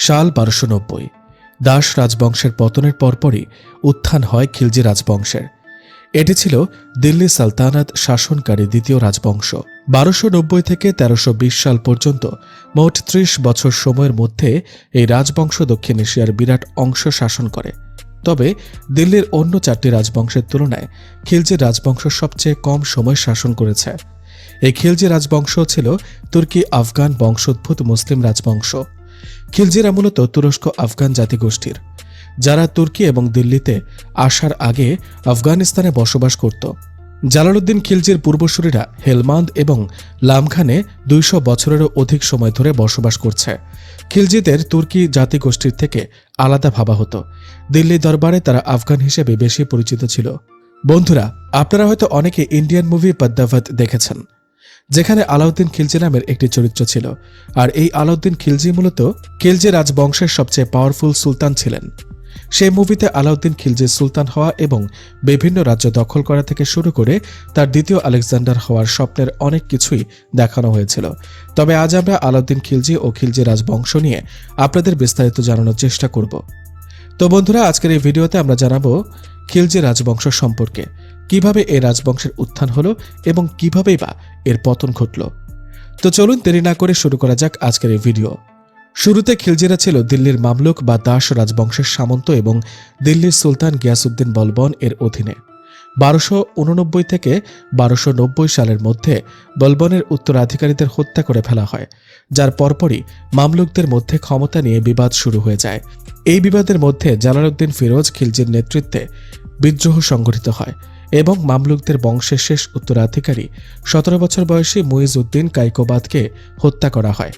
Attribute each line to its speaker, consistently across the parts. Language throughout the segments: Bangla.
Speaker 1: সাল বারোশো নব্বই। দাস রাজবংশের পতনের পরপরই উত্থান হয় খিলজি রাজবংশের। এটি ছিল দিল্লি সালতানাত শাসনকারী দ্বিতীয় রাজবংশ। বারোশো নব্বই থেকে তেরোশো সাল পর্যন্ত মোট ত্রিশ বছর সময়ের মধ্যে এই রাজবংশ দক্ষিণ এশিয়ার বিরাট অংশ শাসন করে। তবে দিল্লির অন্য চারটি রাজবংশের তুলনায় খিলজি রাজবংশ সবচেয়ে কম সময় শাসন করেছে। এই খিলজি রাজবংশ ছিল তুর্কি আফগান বংশোদ্ভূত মুসলিম রাজবংশ। খিলজিরা মূলত তুরস্ক আফগান জাতিগোষ্ঠীর। যারা তুর্কি এবং দিল্লিতে আসার আগে আফগানিস্তানে বসবাস করত। জালালউদ্দিন খিলজির পূর্বসূরীরা হেলমান্দ এবং লামখানে দুইশো বছরেরও অধিক সময় ধরে বসবাস করছে। খিলজিদের তুর্কি জাতিগোষ্ঠীর থেকে আলাদা ভাবা হতো। দিল্লি দরবারে তারা আফগান হিসেবে বেশি পরিচিত ছিল। বন্ধুরা, আপনারা হয়তো অনেকে ইন্ডিয়ান মুভি পদ্মাবত দেখেছেন। যেখানে আলাউদ্দিন খিলজি নামের একটি চরিত্র ছিল। আর এই আলাউদ্দিন খিলজি মূলত খিলজি রাজবংশের সবচেয়ে পাওয়ারফুল সুলতান ছিলেন। সেই মুভিতে আলাউদ্দিন খিলজি সুলতান হওয়া এবং বিভিন্ন রাজ্য দখল করা থেকে শুরু করে তার দ্বিতীয় আলেকজান্ডার হওয়ার স্বপ্নের অনেক কিছুই দেখানো হয়েছিল। তবে আজ আমরা আলাউদ্দিন খিলজি ও খিলজি রাজবংশ নিয়ে আপনাদের বিস্তারিত জানানোর চেষ্টা করব। তো বন্ধুরা, আজকের এই ভিডিওতে আমরা জানাব খিলজি রাজবংশ সম্পর্কে। কীভাবে এই রাজবংশের উত্থান হলো এবং কিভাবেই বা এর পতন ঘটল। তো চলুন দেরি না করে শুরু করা যাক আজকের এই ভিডিও। শুরুতে খিলজিরা ছিল দিল্লির মামলুক বা দাস রাজবংশের সামন্ত এবং দিল্লির সুলতান গিয়াসুদ্দিন বলবন এর অধীনে। বারোশো উননব্বই থেকে বারোশো নব্বই সালের মধ্যে বলবনের উত্তরাধিকারীদের হত্যা করে ফেলা হয়, যার পরপরই মামলুকদের মধ্যে ক্ষমতা নিয়ে বিবাদ শুরু হয়ে যায়। এই বিবাদের মধ্যে জালালউদ্দিন ফিরোজ খিলজির নেতৃত্বে বিদ্রোহ সংগঠিত হয়। এবং মামলুকদের বংশের শেষ উত্তরাধিকারী সতেরো বছর বয়সী মুইজ উদ্দিন কাইকোবাদকে হত্যা করা হয়।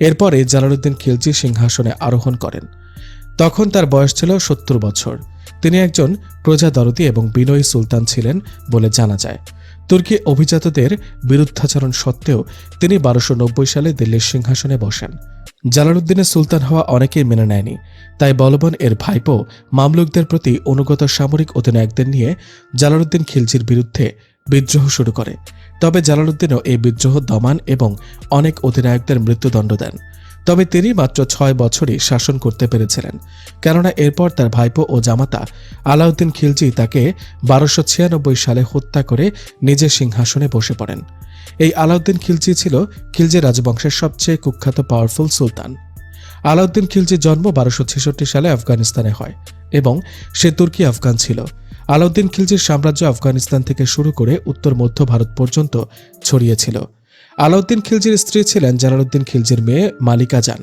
Speaker 1: এরপরে জালালউদ্দিন খিলজি সিংহাসনে আরোহণ করেন। তখন তার বয়স ছিল সত্তর বছর। তিনি একজন প্রজাদরদি এবং বিনয়ী সুলতান ছিলেন বলে জানা যায়। তুর্কি অভিজাতদের বিরুদ্ধাচরণ সত্ত্বেও তিনি বারোশো সালে দিল্লির সিংহাসনে বসেন। জালালউদ্দিনের সুলতান হওয়া অনেকেই মেনে নেয়নি। তাই বলবন এর ভাইপো মামলুকদের প্রতি অনুগত সামরিক অধিনায়কদের নিয়ে জালালুদ্দিন খিলজির বিরুদ্ধে বিদ্রোহ শুরু করে। তবে জালালুদ্দিনও এই বিদ্রোহ দমান এবং অনেক অধিনায়কদের মৃত্যুদণ্ড দেন। তবে তিনি মাত্র ছয় বছরই শাসন করতে পেরেছিলেন। কেননা এরপর তার ভাইপো ও জামাতা আলাউদ্দিন খিলজি তাকে বারোশো ছিয়ানব্বই সালে হত্যা করে নিজের সিংহাসনে বসে পড়েন। এই আলাউদ্দিন খিলজি ছিল খিলজি রাজবংশের সবচেয়ে কুখ্যাত পাওয়ারফুল সুলতান। আলাউদ্দিন খিলজির জন্ম বারোশো ছেষট্টি সালে আফগানিস্তানে হয় এবং সে তুর্কি আফগান ছিল। আলাউদ্দিন খিলজির সাম্রাজ্য আফগানিস্তান থেকে শুরু করে উত্তর মধ্য ভারত পর্যন্ত ছড়িয়েছিল আলাউদ্দিন খিলজির স্ত্রী ছিলেন জালালউদ্দিন খিলজির মেয়ে মালিকা যান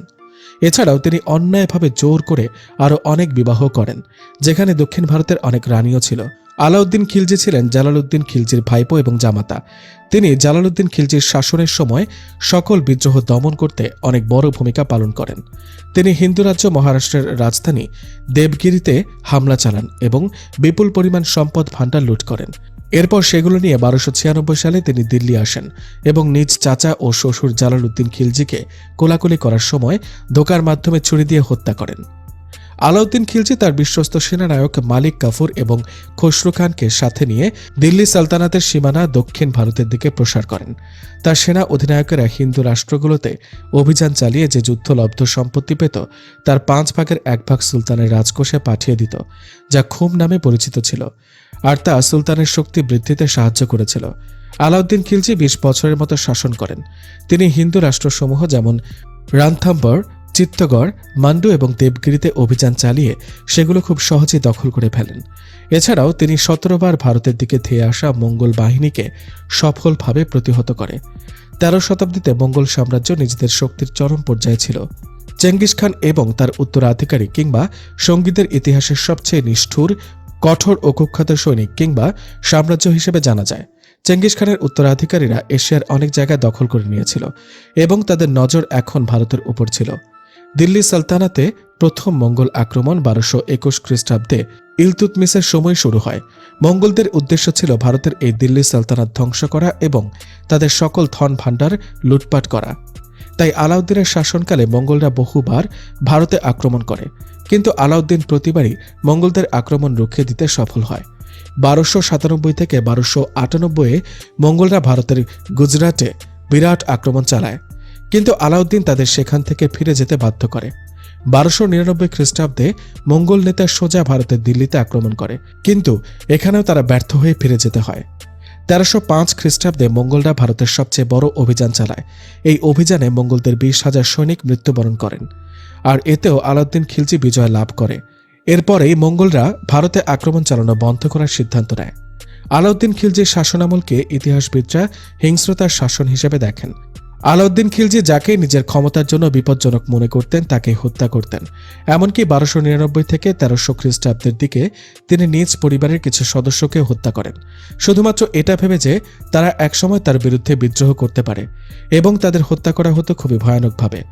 Speaker 1: এছাড়াও তিনি অন্যায়ভাবে জোর করে আরও অনেক বিবাহ করেন, যেখানে দক্ষিণ ভারতের অনেক রানীও ছিল। আলাউদ্দিন খিলজি ছিলেন জালালউদ্দিন খিলজির ভাইপো এবং জামাতা। তিনি জালালউদ্দিন খিলজির শাসনের সময় সকল বিদ্রোহ দমন করতে অনেক বড় ভূমিকা পালন করেন। তিনি হিন্দু রাজ্য মহারাষ্ট্রের রাজধানী দেবগিরিতে হামলা চালান এবং বিপুল পরিমাণ সম্পদ ভাণ্ডার লুট করেন। এরপর সেগুলো নিয়ে বারোশো ছিয়ানব্বই সালে তিনি দিল্লি আসেন এবং নিজ চাচা ও শ্বশুর জালালউদ্দিন খিলজিকে কোলাকুলি করার সময় ধোকার মাধ্যমে ছুরি দিয়ে হত্যা করেন। আলাউদ্দিন খিলজি তার বিশ্বস্ত সেনানায়ক মালিক কাফুর এবং খসরু খানকে সাথে নিয়ে দিল্লি সালতানাতের সীমানা দক্ষিণ ভারতের দিকে প্রসার করেন। তার সেনা অধিনায়কেরা হিন্দু রাষ্ট্রগুলোতে অভিযান চালিয়ে যে যুদ্ধলব্ধ সম্পত্তি পেত, তার পাঁচ ভাগের এক ভাগ সুলতানের রাজকোষে পাঠিয়ে দিত, যা খুম নামে পরিচিত ছিল, আর তা সুলতানের শক্তি বৃদ্ধিতে সাহায্য করেছিল। আলাউদ্দিন খিলজি বিশ বছরের মতো শাসন করেন। তিনি হিন্দু রাষ্ট্রসমূহ যেমন রানথাম্বর চিত্তগড়, মান্ডু এবং দেবগিরিতে অভিযান চালিয়ে সেগুলো খুব সহজেই দখল করে ফেলেন। এছাড়াও তিনি সতেরোবার ভারতের দিকে ধেয়ে আসা মঙ্গল বাহিনীকে সফলভাবে প্রতিহত করে। তেরো শতাব্দীতে মঙ্গল সাম্রাজ্য নিজেদের শক্তির চরম পর্যায়ে ছিল। চেঙ্গিস খান এবং তার উত্তরাধিকারী কিংবা সঙ্গীতের ইতিহাসের সবচেয়ে নিষ্ঠুর, কঠোর ও কুখ্যাত সৈনিক কিংবা সাম্রাজ্য হিসেবে জানা যায়। চেঙ্গিস খানের উত্তরাধিকারীরা এশিয়ার অনেক জায়গায় দখল করে নিয়েছিল এবং তাদের নজর এখন ভারতের উপর ছিল। দিল্লি সালতানাতে প্রথম মঙ্গল আক্রমণ বারোশো একুশ খ্রিস্টাব্দে ইলতুতমিসের সময় শুরু হয়। মঙ্গলদের উদ্দেশ্য ছিল ভারতের এই দিল্লি সালতানাত ধ্বংস করা এবং তাদের সকল ধন ভাণ্ডার লুটপাট করা। তাই আলাউদ্দিনের শাসনকালে মঙ্গলরা বহুবার ভারতে আক্রমণ করে। কিন্তু আলাউদ্দিন প্রতিবারই মঙ্গলদের আক্রমণ রুখে দিতে সফল হয়। বারোশো সাতানব্বই থেকে বারোশো আটানব্বইয়ে মঙ্গলরা ভারতের গুজরাটে বিরাট আক্রমণ চালায়। কিন্তু আলাউদ্দিন তাদের সেখান থেকে ফিরে যেতে বাধ্য করে। বারোশো নিরানব্বই খ্রিস্টাব্দে মঙ্গল নেতা সোজা ভারতের দিল্লিতে আক্রমণ করে, কিন্তু এখানেও তারা ব্যর্থ হয়ে ফিরে যেতে হয়। তেরোশো পাঁচ খ্রিস্টাব্দে মঙ্গলরা ভারতের সবচেয়ে বড় অভিযান চালায়। এই অভিযানে মঙ্গলদের বিশ হাজার সৈনিক মৃত্যুবরণ করেন। আর এতেও আলাউদ্দিন খিলজি বিজয় লাভ করে। এরপরেই মঙ্গলরা ভারতে আক্রমণ চালানো বন্ধ করার সিদ্ধান্ত নেয়। আলাউদ্দিন খিলজির শাসনামলকে ইতিহাসবিদরা হিংস্রতার শাসন হিসেবে দেখেন। আলাউদ্দিন খিলজি যাকে নিজের ক্ষমতার জন্য বিপজ্জনক মনে করতেন, তাকে হত্যা করতেন। এমনকি বারোশো নিরানব্বই থেকে তেরোশো খ্রিস্টাব্দের দিকে তিনি নিজ পরিবারের কিছু সদস্যকে হত্যা করেন। শুধুমাত্র এটা ভেবে যে তারা একসময় তার বিরুদ্ধে বিদ্রোহ করতে পারে এবং তাদের হত্যা করা হতো খুবই ভয়ানকভাবে।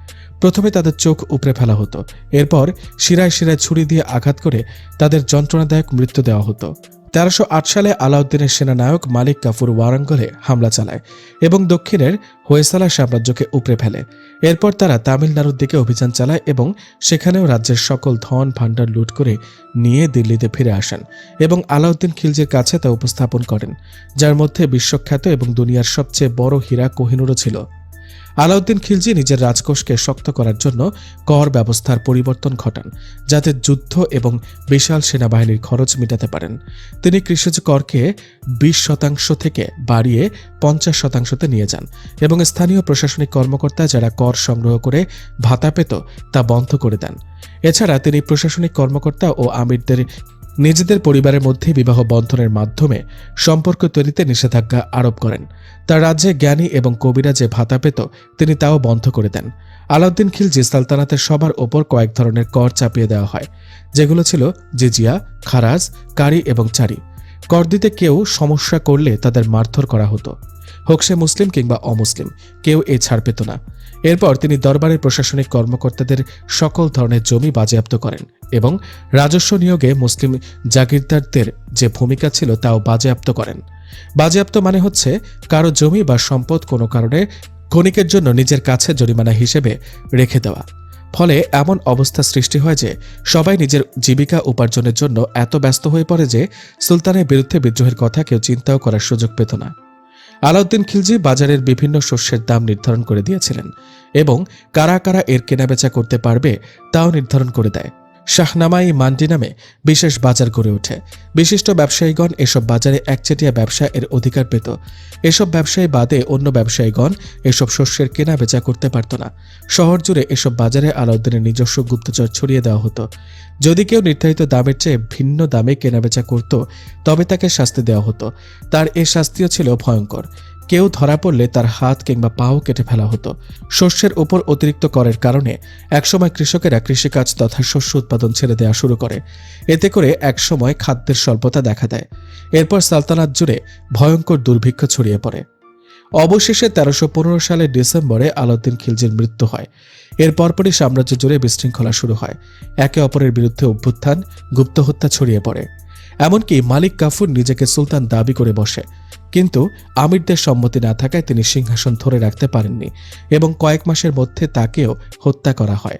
Speaker 1: প্রথমে তাদের চোখ উপড়ে ফেলা হতো, এরপর শিরায় শিরায় ছুরি দিয়ে আঘাত করে তাদের যন্ত্রণাদায়ক মৃত্যু দেওয়া হতো। তেরোশো সালে আলাউদ্দিনের সেনানায়ক মালিক কাফুর ওয়ারাঙ্গলে হামলা চালায় এবং দক্ষিণের হোয়েসালা সাম্রাজ্যকে উপড়ে ফেলে। এরপর তারা তামিলনাড়ুর দিকে অভিযান চালায় এবং সেখানেও রাজ্যের সকল ধন ভাণ্ডার লুট করে নিয়ে দিল্লিতে ফিরে আসেন এবং আলাউদ্দিন খিলজির কাছে তা উপস্থাপন করেন, যার মধ্যে বিশ্বখ্যাত এবং দুনিয়ার সবচেয়ে বড় হীরা কোহিনুরও ছিল। আলাউদ্দিন খিলজি নিজের রাজকোষকে শক্ত করার জন্য কর ব্যবস্থার পরিবর্তন ঘটান, যাতে যুদ্ধ এবং বিশাল সেনাবাহিনীর খরচ মেটাতে পারেন। তিনি কৃষিজ করকে বিশ শতাংশ থেকে বাড়িয়ে পঞ্চাশ শতাংশতে নিয়ে যান এবং স্থানীয় প্রশাসনিক কর্মকর্তা যারা কর সংগ্রহ করে ভাতা পেত তা বন্ধ করে দেন। এছাড়া তিনি প্রশাসনিক কর্মকর্তা ও আমিরদের নিজেদের পরিবারের মধ্যে বিবাহ বন্ধনের মাধ্যমে সম্পর্ক তৈরিতে নিষেধাজ্ঞা আরোপ করেন। তার রাজ্যে জ্ঞানী এবং কবিরা যে ভাতা পেত, তিনি তাও বন্ধ করে দেন। আলাউদ্দিন খিলজি সালতানাতের সবার ওপর কয়েক ধরনের কর চাপিয়ে দেওয়া হয়, যেগুলো ছিল জিজিয়া, খারাজ, কারি এবং চারি। কর দিতে কেউ সমস্যা করলে তাদের মারধর করা হতো। হোক সে মুসলিম কিংবা অমুসলিম, কেউ এ ছাড় পেত না। এরপর তিনি দরবারের প্রশাসনিক কর্মকর্তাদের সকল ধরনের জমি বাজেয়াপ্ত করেন এবং রাজস্ব নিয়োগে মুসলিম জাগিরদারদের যে ভূমিকা ছিল তাও বাজেয়াপ্ত করেন। বাজেয়াপ্ত মানে হচ্ছে কারও জমি বা সম্পদ কোনো কারণে ক্ষণিকের জন্য নিজের কাছে জরিমানা হিসেবে রেখে দেওয়া। ফলে এমন অবস্থা সৃষ্টি হয় যে সবাই নিজের জীবিকা উপার্জনের জন্য এত ব্যস্ত হয়ে পড়ে যে সুলতানের বিরুদ্ধে বিদ্রোহের কথা কেউ চিন্তাও করার সুযোগ পেত না। আলাউদ্দিন খিলজি বাজারের বিভিন্ন শস্যের দাম নির্ধারণ করে দিয়েছিলেন এবং কারা কারা এর কেনাবেচা করতে পারবে তাও নির্ধারণ করে দেয়। শাহনামাই মান্ডি নামে বিশেষ বাজার গড়ে ওঠে। বিশিষ্ট ব্যবসায়ীগণ এসব বাজারে একচেটিয়া ব্যবসা এর অধিকার পেত। এসব ব্যবসায়ী বাদে অন্য ব্যবসায়ীগণ এসব শস্যের কেনা বেচা করতে পারত না। শহর জুড়ে এসব বাজারে আলাউদ্দিনের নিজস্ব গুপ্তচর ছড়িয়ে দেওয়া হতো। যদি কেউ নির্ধারিত দামের চেয়ে ভিন্ন দামে কেনাবেচা করত, তবে তাকে শাস্তি দেওয়া হতো। তার এ শাস্তিও ছিল ভয়ঙ্কর। কেউ ধরা পড়লে তার হাত কিংবা পাও কেটে ফেলা হতো। শস্যের উপর অতিরিক্ত করের কারণে একসময় কৃষকেরা কৃষিকাজ তথা শস্য উৎপাদন ছেড়ে দেওয়া শুরু করে। এতে করে একসময় খাদ্যের স্বল্পতা দেখা দেয়। এরপর সালতানাত জুড়ে ভয়ঙ্কর দুর্ভিক্ষ ছড়িয়ে পড়ে। অবশেষে তেরোশো পনেরো সালের ডিসেম্বরে আলাউদ্দিন খিলজির মৃত্যু হয়। এর পরপরই সাম্রাজ্য জুড়ে বিশৃঙ্খলা শুরু হয়। একে অপরের বিরুদ্ধে অভ্যুত্থান, গুপ্ত হত্যা ছড়িয়ে পড়ে। এমনকি মালিক কাফুর নিজেকে সুলতান দাবি করে বসে। কিন্তু আমিরদের সম্মতি না থাকায় তিনি সিংহাসন ধরে রাখতে পারেননি এবং কয়েক মাসের মধ্যে তাকেও হত্যা করা হয়।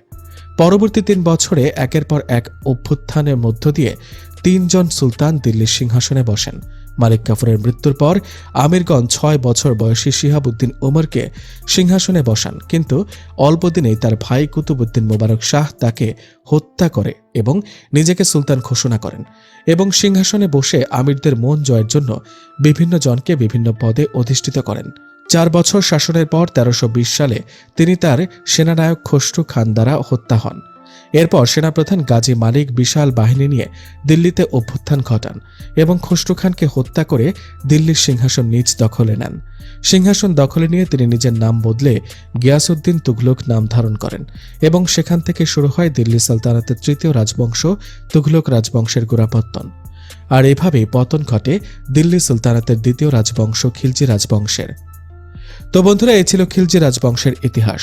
Speaker 1: পরবর্তী তিন বছরে একের পর এক অভ্যুত্থানের মধ্য দিয়ে তিনজন সুলতান দিল্লির সিংহাসনে বসেন। মালিক কাফুরের মৃত্যুর পর আমিরগঞ্জ ছয় বছর বয়সী শিহাবুদ্দিন ওমরকে সিংহাসনে বসান। কিন্তু অল্পদিনেই তার ভাই কুতুবুদ্দিন মোবারক শাহ তাকে হত্যা করে এবং নিজেকে সুলতান ঘোষণা করেন এবং সিংহাসনে বসে আমিরদের মন জয়ের জন্য বিভিন্ন জনকে বিভিন্ন পদে অধিষ্ঠিত করেন। চার বছর শাসনের পর তেরোশো সালে তিনি তার সেনানায়ক খসরু খান দ্বারা হত্যা হন। এরপর সেনাপ্রধান গাজী মালিক বিশাল বাহিনী নিয়ে দিল্লিতে অভ্যুত্থান ঘটান এবং খসরু খানকে হত্যা করে দিল্লির সিংহাসন নিজ দখলে নেন। সিংহাসন দখলে নিয়ে তিনি নিজের নাম বদলে গিয়াসউদ্দিন তুঘলক নাম ধারণ করেন এবং সেখান থেকে শুরু হয় দিল্লি সালতানাতের তৃতীয় রাজবংশ তুঘলক রাজবংশের গোড়াপত্তন। আর এভাবেই পতন ঘটে দিল্লি সুলতানাতের দ্বিতীয় রাজবংশ খিলজি রাজবংশের। তো বন্ধুরা, এই ছিল খিলজি রাজবংশের ইতিহাস।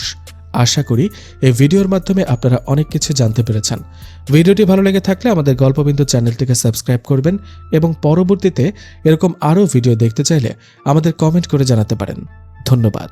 Speaker 1: আশা করি এই ভিডিওর মাধ্যমে আপনারা অনেক কিছু জানতে পেরেছেন। ভিডিওটি ভালো লেগে থাকলে আমাদের গল্পবিন্দু চ্যানেলটিকে সাবস্ক্রাইব করবেন এবং পরবর্তীতে এরকম আরও ভিডিও দেখতে চাইলে আমাদের কমেন্ট করে জানাতে পারেন। ধন্যবাদ।